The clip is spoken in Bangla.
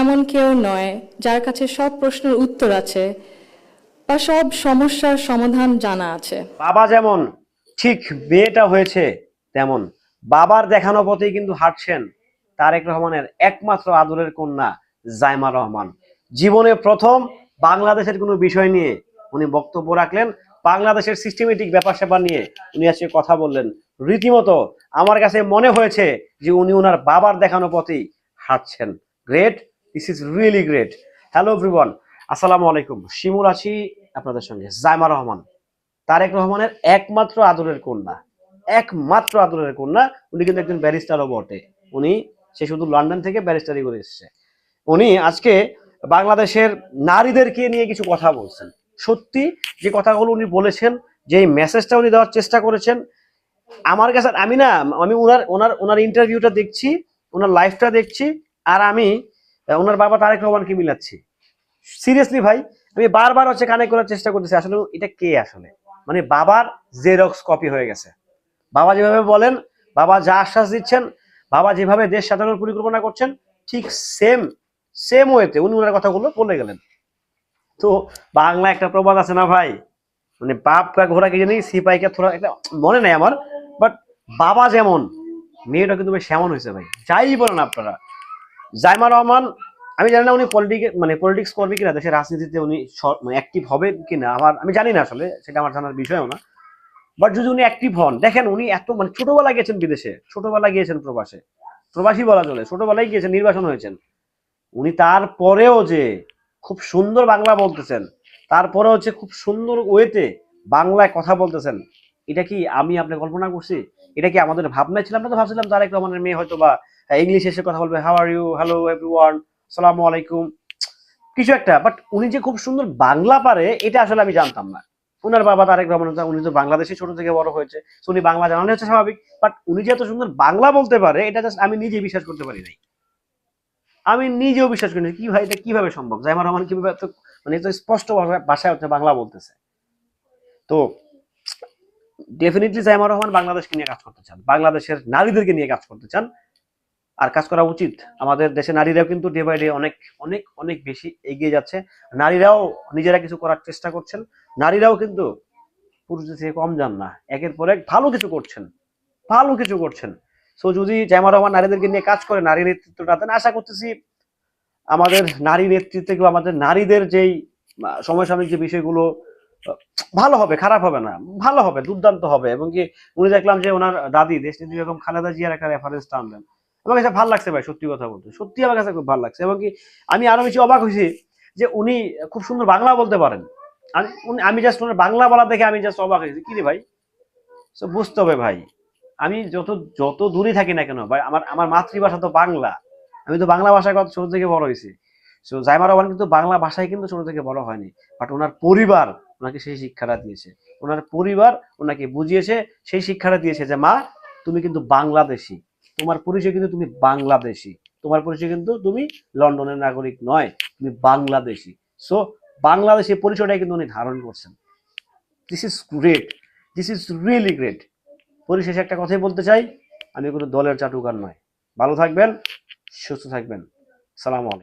এমন কেউ নয় যার কাছে সব প্রশ্নের উত্তর আছে বা সব সমস্যার সমাধান জানা আছে। বাবা যেমন ঠিক মেয়েটা হয়েছে তেমন। বাবার দেখানো পথেই কিন্তু হাঁটছেন তারেক রহমানের একমাত্র আদরের কন্যা জাইমা রহমান। জীবনে প্রথম বাংলাদেশের কোনো বিষয় নিয়ে উনি বক্তব্য রাখলেন, বাংলাদেশের সিস্টেমেটিক ব্যাপার স্যাপার নিয়ে উনি আজকে কথা বললেন। রীতিমতো আমার কাছে মনে হয়েছে যে উনি ওনার বাবার দেখানো পথেই হাঁটছেন। Great this is really great hello everyone আসসালামু আলাইকুম শিমুল আছি আপনাদের সঙ্গে। জাইমা রহমান। তারেক রহমানের একমাত্র আদরের কন্যা। একমাত্র আদরের কন্যা। উনি কিন্তু একজন ব্যারিস্টারও বটে। উনি, সে শুধু লন্ডন থেকে ব্যারিস্টারি করে এসেছে। উনি আজকে বাংলাদেশের নারীদেরকে নিয়ে কিছু কথা বলছেন। সত্যি, যে কথাগুলো উনি বলেছেন, যে মেসেজটা উনি দেওয়ার চেষ্টা করেছেন, আমার কাছে, আমি না, আমি ওনার ওনার ওনার ইন্টারভিউটা দেখছি ওনার লাইফটা দেখছি, আর আমি ওনার বাবা তারেক রহমানকে মিলাচ্ছি। সিরিয়াসলি ভাই, আমি বারবার হচ্ছে কানেক্ট করার চেষ্টা করতেছি। আসলে এটা কে আসলে? মানে বাবার জেরক্স কপি হয়ে গেছে। বাবা যেভাবে বলেন, বাবা যা আশ্বাস দিচ্ছেন, বাবা যেভাবে দেশ সাধারণ পরিকল্পনা করছেন, ঠিক সেম সেম ওয়েতে উনি ওনার কথাগুলো বলে গেলেন। তো বাংলা একটা প্রবাদ আছে না ভাই? মানে বাপ কা ঘোড়া কি জানি সিপাইকে থোড়া, একটা মনে নাই আমার বাট বাবা যেমন, মেয়েটা কিন্তু বেশ সেমন হয়েছে ভাই। যাই বলেন আপনারা জাইমা রহমান, আমি জানি না উনি পলিটিক মানে পলিটিক্স করবে কিনা, দেশের রাজনীতিতে উনি অ্যাক্টিভ হবে কিনা, আমার আমি জানি না আসলে, সেটা আমার জানার বিষয়ও না। বাট যদি উনি অ্যাক্টিভ হন, দেখেন উনি এত মানে ছোটবেলা গেছেন বিদেশে, ছোটবেলায় গিয়েছেন প্রবাসে। প্রবাসী বলা চলে, ছোটবেলায় গিয়েছেন নির্বাচন হয়েছেন। উনি তারপরেও যে খুব সুন্দর বাংলা বলতেছেন, তারপরে হচ্ছে খুব সুন্দর ওয়েতে বাংলায় কথা বলতেছেন, এটা কি আমি আপনি কল্পনা করছি? এটা কি আমাদের ভাবনায় ছিলাম না তো ভাবছিলাম তারেক রহমানের মেয়ে হয়তো বা ইংলিশ এসে কথা বলবে how are you hello everyone সালামু আলাইকুম. কিছু একটা বাট উনি যে খুব সুন্দর বাংলা পারে, এটা আসলে আমি জানতাম না। উনার বাবা তারেক রহমান, উনি তো বাংলাদেশে ছোট থেকে বড় হয়েছে উনি বাংলা জানালে হচ্ছে স্বাভাবিক। বাট উনি যে এত সুন্দর বাংলা বলতে পারে, এটা জাস্ট আমি নিজে বিশ্বাস করতে পারি নাই। আমি নিজেও বিশ্বাস করি কি ভাই, এটা কীভাবে সম্ভব? জাইমা রহমান কীভাবে এত মানে এত স্পষ্ট ভাষায় হচ্ছে বাংলা বলতেছে? তো ডেফিনেটলি জাইমা রহমান বাংলাদেশকে নিয়ে কাজ করতে চান, বাংলাদেশের নারীদেরকে নিয়ে কাজ করতে চান। আর কাজ করা উচিত। আমাদের দেশে নারীরাও কিন্তু ডে বাই ডে অনেক অনেক অনেক বেশি এগিয়ে যাচ্ছে। নারীরাও নিজেরা কিছু করার চেষ্টা করছেন। নারীরাও কিন্তু পুরুষদের থেকে কম যান না। একের পর এক ভালো কিছু করছেন। ভালো কিছু করছেন। সো যদি জাইমা রহমান নারীদেরকে নিয়ে কাজ করে নারী নেতৃত্বটা দেন আশা করতেছি আমাদের নারী নেতৃত্বে কিংবা আমাদের নারীদের যেই সমসাময়িক যে বিষয়গুলো ভালো হবে, খারাপ হবে না, ভালো হবে, দুর্দান্ত হবে। এবং কি, উনি দেখলাম যে ওনার দাদি, দেশনেত্রী বেগম খালেদা জিয়ার একটা রেফারেন্স টানলেন। আমার কাছে ভালো লাগছে ভাই, সত্যি কথা বলতে। সত্যি আমার কাছে খুব ভালো লাগছে এবং কি আমি আরও বেশি অবাক হয়েছি যে উনি খুব সুন্দর বাংলা বলতে পারেন। আমি জাস্ট ওনার বাংলা বলা দেখে আমি জাস্ট অবাক হয়েছি। কি রে ভাই? বুঝতে হবে ভাই, আমি যত যত দূরে থাকি না কেন, ভাই, আমার আমার মাতৃভাষা তো বাংলা। আমি তো বাংলা ভাষায় কথা ছোট থেকে বড় হয়েছি। সো জাইমা রহমান কিন্তু বাংলা ভাষায় কিন্তু ছোট থেকে বড় হয়নি। বাট ওনার পরিবার ওনাকে সেই শিক্ষাটা দিয়েছে। ওনার পরিবার ওনাকে বুঝিয়েছে, সেই শিক্ষাটা দিয়েছে যে, মা, তুমি কিন্তু বাংলাদেশী। তোমার পরিচয় কিন্তু তুমি বাংলাদেশি। তোমার পরিচয় কিন্তু তুমি লন্ডনের নাগরিক নয়, তুমি বাংলাদেশি। সো বাংলাদেশের পরিচয়টাই কিন্তু উনি ধারণ করছেন। This is great this is really great পরিশেষে একটা কথাই বলতে চাই, আমি কোনো দলের চাটুকার নয়। ভালো থাকবেন, সুস্থ থাকবেন। সালাম